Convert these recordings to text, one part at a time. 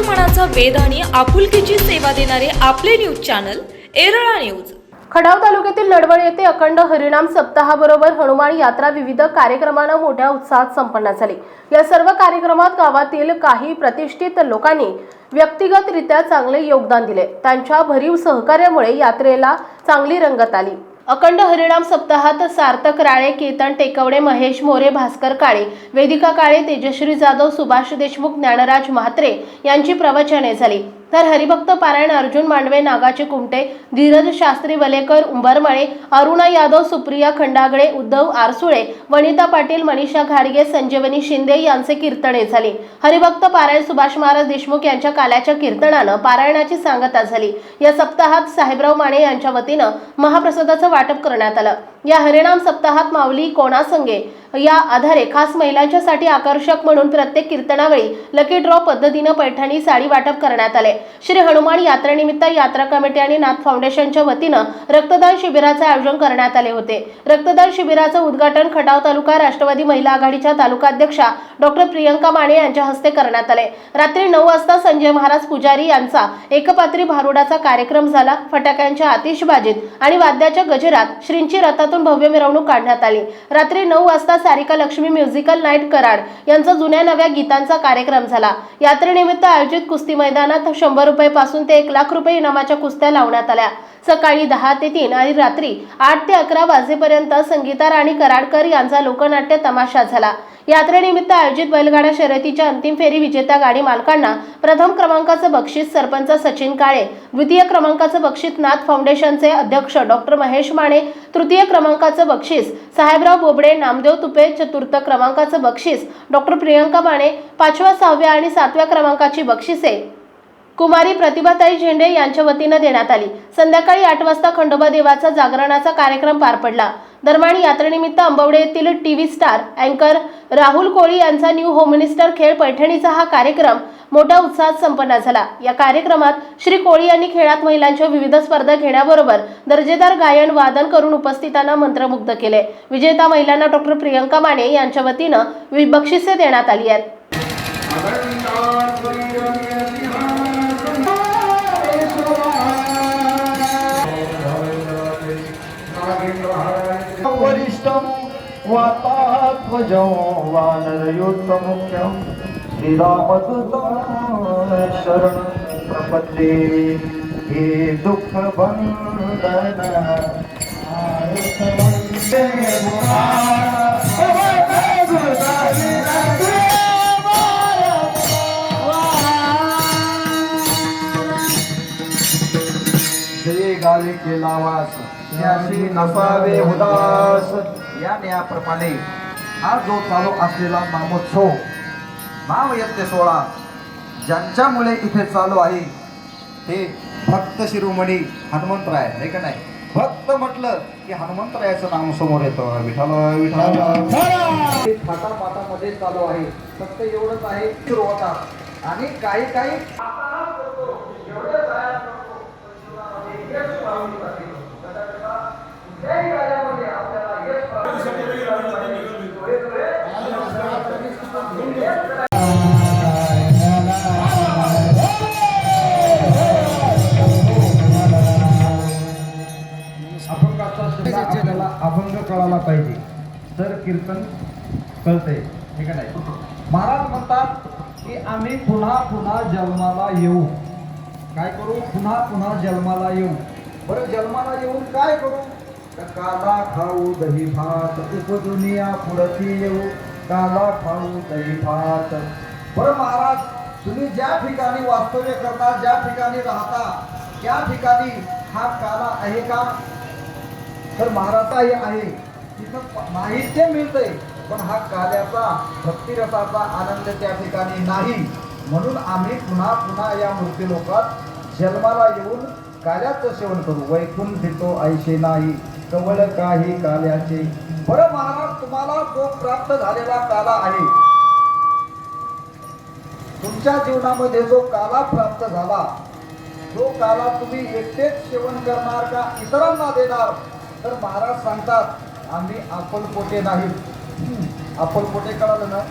मनाचा वेध आणि आपुलकीची सेवा देणारे आपले news channel Erala news. Khadav तालुक्यातील नडवळ येथे अखंड हरिणाम सप्ताहाबरोबर हनुमान यात्रा विविध कार्यक्रमांना मोठ्या उत्साहात संपन्न झाली. या सर्व कार्यक्रमात गावातील काही प्रतिष्ठित लोकांनी व्यक्तिगतरित्या चांगले योगदान दिले. त्यांच्या भरीव सहकार्यामुळे यात्रेला चांगली रंगत आली. अखंड हरिणाम सप्ताहात सार्थक राळे केतन टेकवडे महेश मोरे भास्कर काळे वेदिका काळे तेजश्री जाधव सुभाष देशमुख ज्ञानराज म्हात्रे यांची प्रवचने झाली. तर हरिभक्त पारायण अर्जुन मांडवे नागाचे कुमटे धीरज शास्त्री वलेकर उंबरमळे अरुणा यादव सुप्रिया खंडागळे उद्धव आरसुळे वनिता पाटील मनीषा घाडगे संजीवनी शिंदे यांचे कीर्तने झाली. हरिभक्त पारायण सुभाष महाराज देशमुख यांच्या काल्याच्या कीर्तनानं पारायणाची सांगता झाली. या सप्ताहात साहेबराव माने यांच्या वतीनं महाप्रसादाचं वाटप करण्यात आलं. या हरिणाम सप्ताहात माऊली कोणासंगे? या आधारे खास महिलांच्यासाठी आकर्षक म्हणून प्रत्येक कीर्तनावेळी लकी ड्रॉ पद्धतीनं पैठणी साडी वाटप करण्यात आले. श्री हनुमान यात्रेनिमित्त यात्रा कमिटी आणि नाथ फाउंडेशनच्या वतीनं रक्तदान शिबिराचे आयोजन करण्यात आले होते. रक्तदान शिबिराचं उद्घाटन खटाव तालुका राष्ट्रवादी महिला आघाडीच्या तालुकाध्यक्षा डॉक्टर प्रियंका माने यांच्या हस्ते करण्यात आले. रात्री नऊ वाजता संजय महाराज पुजारी यांचा एकपात्री भारुडाचा कार्यक्रम झाला. फटाक्यांच्या आतिषबाजीत आणि वाद्याच्या गजरात श्रींची माध्यमातून भव्य मिरवणूक काढण्यात आली. रात्री नऊ वाजता सारिका लक्ष्मी म्युझिकल नाईट कराड यांचा जुन्या नव्या गीतांचा कार्यक्रम झाला. यात्रेनिमित्त आयोजित कुस्ती मैदानात शंभर रुपये पासून ते एक लाख रुपये इनामाच्या कुस्त्या लावण्यात आल्या. सकाळी दहा ते तीन आणि रात्री आठ ते अकरा वाजेपर्यंत संगीता राणी कराडकर यांचा लोकनाट्य तमाशा झाला. यात्रेनिमित्त आयोजित बैलगाडा शर्यतीच्या अंतिम फेरी विजेत्या गाडी मालकांना प्रथम क्रमांकाचं बक्षीस सरपंच सचिन काळे द्वितीय क्रमांकाचं बक्षीस नाथ फाउंडेशनचे अध्यक्ष डॉक्टर महेश माने तृतीय क्रमांकाचं बक्षीस साहेबराव बोबडे नामदेव तुपे चतुर्थ क्रमांकाचं बक्षीस डॉक्टर प्रियंका माने पाचव्या सहाव्या आणि सातव्या क्रमांकाची बक्षिसे कुमारी प्रतिभाताई झेंडे यांच्या वतीनं देण्यात आली. संध्याकाळी आठ वाजता खंडोबा देवाचा जागरणाचा कार्यक्रम पार पडला. दरम्यान यात्रेनिमित्त अंबवडे येथील टी व्ही स्टार अँकर राहुल कोळी यांचा न्यू होम मिनिस्टर खेळ पैठणीचा हा कार्यक्रम मोठ्या उत्साहात संपन्न झाला. या कार्यक्रमात श्री कोळी यांनी खेळात महिलांच्या विविध स्पर्धा घेण्याबरोबर दर्जेदार गायन वादन करून उपस्थितांना मंत्रमुग्ध केले. विजेता महिलांना डॉक्टर प्रियंका माने यांच्या वतीनं वि- बक्षिसे देण्यात आली आहेत. वातात्मजं वानरयुक्तमुख्यं श्रीरामदूतं शरणं प्रपद्ये। हे दुःखभन्दन जय गावी केला वास त्याशी नसावे उदास. या न्यायाप्रमाणे हा जो चालू असलेला नामोत्सव नाम यज्ञ सोहळा ज्यांच्यामुळे इथे चालू आहे ते भक्त शिरोमणी हनुमंतराय आहे का नाही? भक्त म्हटलं की हनुमंतरायाचं नाम समोर येतं. विठाला विठाला चालू आहे. फक्त एवढंच आहे सुरुवात. आणि काही काही अभंग कळाला पाहिजे. तर कीर्तन कळतंय ठीक आहे नाही? महाराज म्हणतात की आम्ही पुन्हा पुन्हा जन्माला येऊ. काय करू? पुन्हा पुन्हा जन्माला येऊ. बरं जन्माला येऊन काय करू? तर काला खाऊ दही भात उपदुनिया पुढती येऊ. काला खाऊ दही भात बरं महाराज तुम्ही ज्या ठिकाणी वास्तव्य करता ज्या ठिकाणी राहता त्या ठिकाणी हा काला आहे का? तर महाराजाही आहे. तिथं माहिती मिळतंय पण हा काल्याचा भक्तिरसाचा आनंद त्या ठिकाणी नाही. म्हणून आम्ही पुन्हा पुन्हा या मूर्ती लोकात जन्माला येऊन काल्याचं सेवन करू. वैकुंठ देतो ऐशे नाही. कवळ काही काल्याचे. बरं महाराज तुम्हाला जो प्राप्त झालेला काला आहे तुमच्या जीवनामध्ये जो काला प्राप्त झाला जो काला तुम्ही एकटेच सेवन करणार का इतरांना देणार? तर महाराज सांगतात आम्ही अक्कलपोटे नाही. अक्कलपोटे कळालं ना?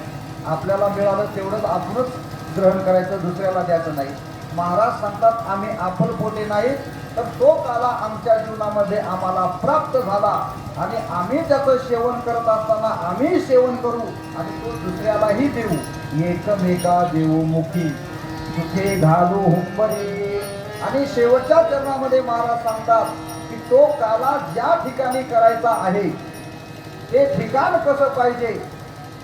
आपल्याला मिळालं तेवढंच आपणच ग्रहण करायचं दुसऱ्याला द्यायचं नाही. महाराज सांगतात आम्ही आपल पोटे नाही तर तो काला आमच्या जीवनामध्ये आम्हाला प्राप्त झाला. आणि आम्ही त्याचं सेवन करत असताना आम्ही सेवन करू आणि तो दुसऱ्यालाही देऊ. एकमेका देऊ मुखी सुखे घालू हुंबरे आणि शेवटच्या चरणामध्ये महाराज सांगतात की तो काला ज्या ठिकाणी करायचा आहे ते ठिकाण कसं पाहिजे?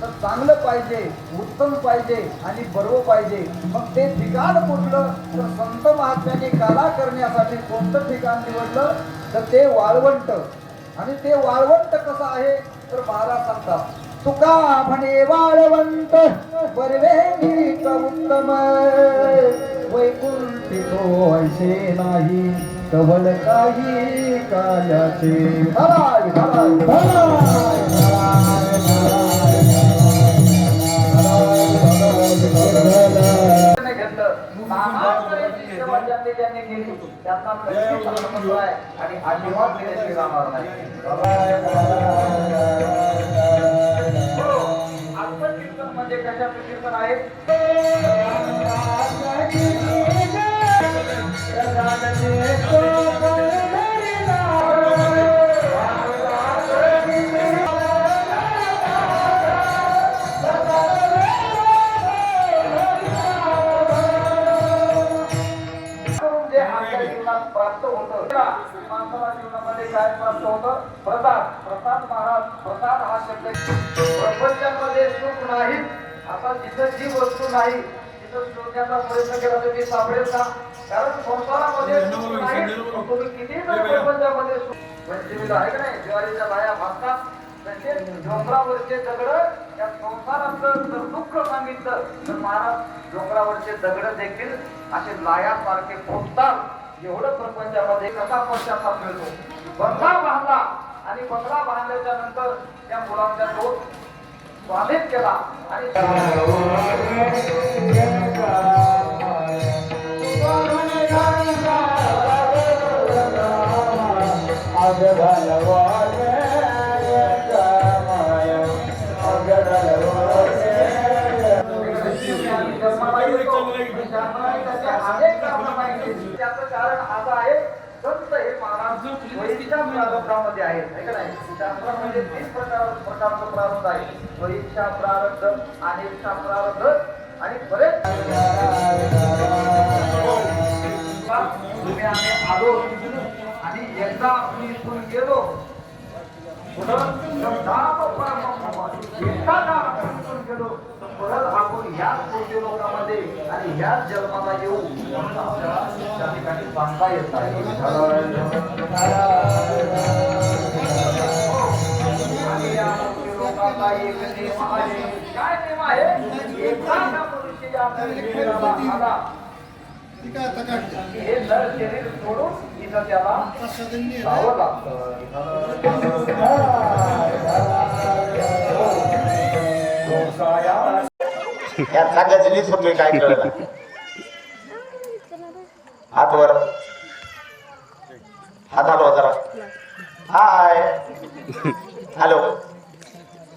तर चांगलं पाहिजे उत्तम पाहिजे आणि बरोबर पाहिजे. मग ते ठिकाण कुठलं? तर संत महात्म्याने कला करण्यासाठी कोणतं ठिकाण निवडलं? तर ते वाळवंट. आणि ते वाळवंट कसं आहे? तर महाराज सांगतात तुका म्हणे वाळवंट बरवे नीट उत्तम वैकुंठी तो ऐसे नाही कवल काही काल्याचे. आणि अजिबात दिल्याशिवाय राहणार नाही हो, कीर्तन म्हणजे कशा कीर्तन आहे प्रसाद प्रसाद महाराज प्रसाद हा शब्द प्रपंचामध्ये सुख नाही आता जिथं जी वस्तू नाही तिथं शोधण्याचा प्रयत्न केला तर सापडेल का? कारण संसारामध्ये सुख नाही तुम्ही किती प्रपंचामध्ये सुख पंचमीला आहे का नाही? दिवाळीच्या बाया भासतात तसे डोंगरावरचे दगड या संसाराचं जर दुःख सांगितलं तर महाराज डोंगरावरचे दगड देखील असे लायासारखे फुटतात. एवढं प्रपंचामध्ये कसा पश्चाताप मिळतो बंगला बांधला आणि बंगला बांधल्याच्या नंतर त्या मुलांचा तो स्वाधीन केला. आणि जन्माला महाराज वैदिकच्या प्रारब्धामध्ये आहेत है का नाही? शास्त्रामध्ये तीन प्रकार प्रकारचं प्रारब्ध आहे. वैदिकचा प्रारब्ध अनेकचा प्रारब्ध आणि बरेच तुम्ही आम्ही आलो आणि एकदा आपण इथून गेलो. पुढं एकदा आपण इथून गेलो? परत आपण ह्याच लोकांमध्ये आणि ह्याच जन्माला येऊ म्हणून आपल्याला त्या ठिकाणी सांगता येत पुढच्या लोकांचा एक नेम आहे काय आहे? का मनुष्य या शरीराला आला हे नर शरीर सोडून इथं त्याला जावं लागतं. या सांगायची लिस्ट मी काय कळलं? हात वर. हात हलवा जरा. हाय. हॅलो.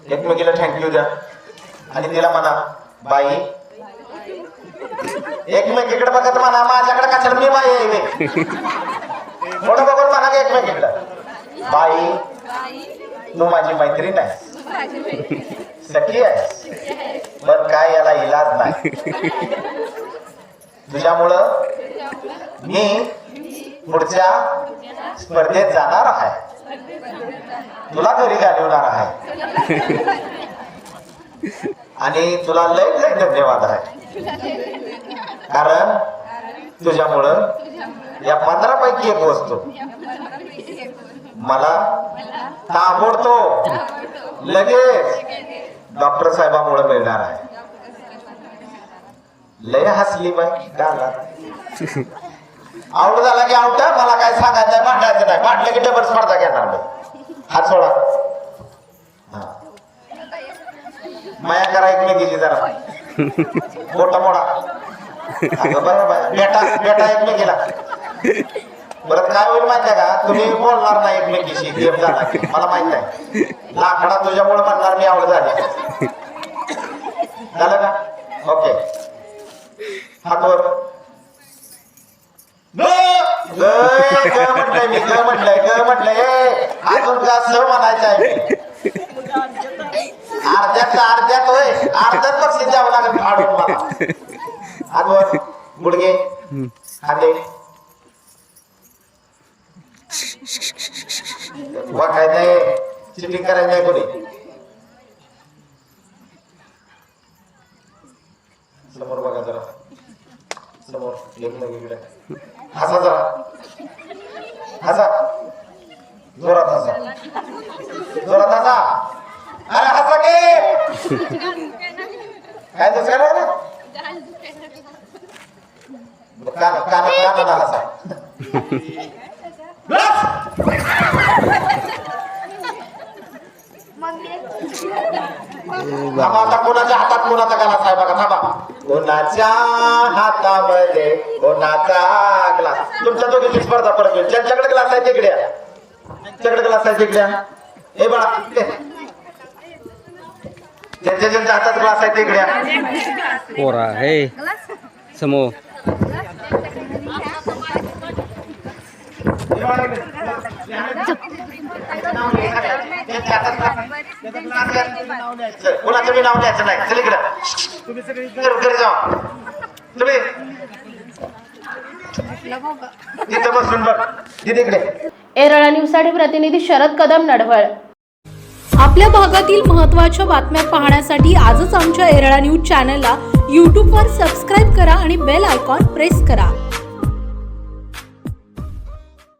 एकमेकीला थँक्यू द्या. आणि तिला म्हणा बाई. एकमेकीकडे बघत म्हणा माझ्याकडे कशाला मी बाई आहे म्हणून बघून म्हणा की एकमेकीकडे. बाई तू माझी मैत्रीण आहे सखी आहे. पण काय याला इलाज नाही. तुझ्यामुळं मी पुढच्या स्पर्धेत जाणार आहे. तुला घरी घालवणार आहे. आणि तुला लय लय धन्यवाद आहे. कारण तुझ्यामुळं या पंधरा पैकी एक वस्तू. मला ताबडतोब लगेच डॉक्टर साहेबांमुळे मिळणार आहे. लय हसली बाई गाला आउट झाला की आउट मला काय सांगायचं नाही भांडायचं नाही. भांडलं की डबल स्पर्धा घेणार मी. हात सोडा. हा. माया करा एकमेकीची जरा. मोठा बाय बेटा बेटा एकमेकीला. परत काय होईल माहिती आहे का? तुम्ही बोलणार नाही एकमेकीशी गेम झाला की मला माहीत आहे. लाकडा तुझ्यामुळे म्हणणार मी आवड झाली. झालं का? ओके. हातवर ग ग ग म्हटलंय मी ग म्हटलंय ग म्हटलंय. अजून का स म्हणायचं आहे अर्ध्यात अर्ध्यात होय. अर्ध्यात बक्षीस द्यावं लागेल. फाडून मला हातवर गुडघे खांदे काय नाही चिटिंग करायचं नाही कोणी? समोर बघा जरा. समोर एक लग इकडे. हसा जरा. हसा. जोरात हसा. जोरात हसा. अरे हसा के? काय दुसरं नाही ना कान कान कानाला हसा. थांबा आता कोणाच्या हातात कोणाचा ग्लास आहे बघा थांबा कोणाच्या हातामध्ये कोणाचा ग्लास तुमच्या दोघींची स्पर्धा परत होईल ज्यांच्याकडे ग्लास आहे तिकडे. ज्यांच्याकडे ग्लास आहे तिकडे. हे इकडे. ज्यांच्या ज्यांच्या हातात ग्लास आहे तिकडे. पोरा हे समोर हे बाळा इकडे. ज्यांच्या नाव द्यायचं नाही. चल इकडे घरी घरी जाऊ तुम्ही तिथं बसून बघ. तिथे इकडे एरळा न्यूजसाठी प्रतिनिधी शरद कदम नडवळ. आपल्या भागातील महत्त्वाच्या बातम्या पाहण्यासाठी आजच आमच्या एरळा न्यूज चॅनलला यूट्यूबवर सबस्क्राईब करा आणि बेल आयकॉन प्रेस करा.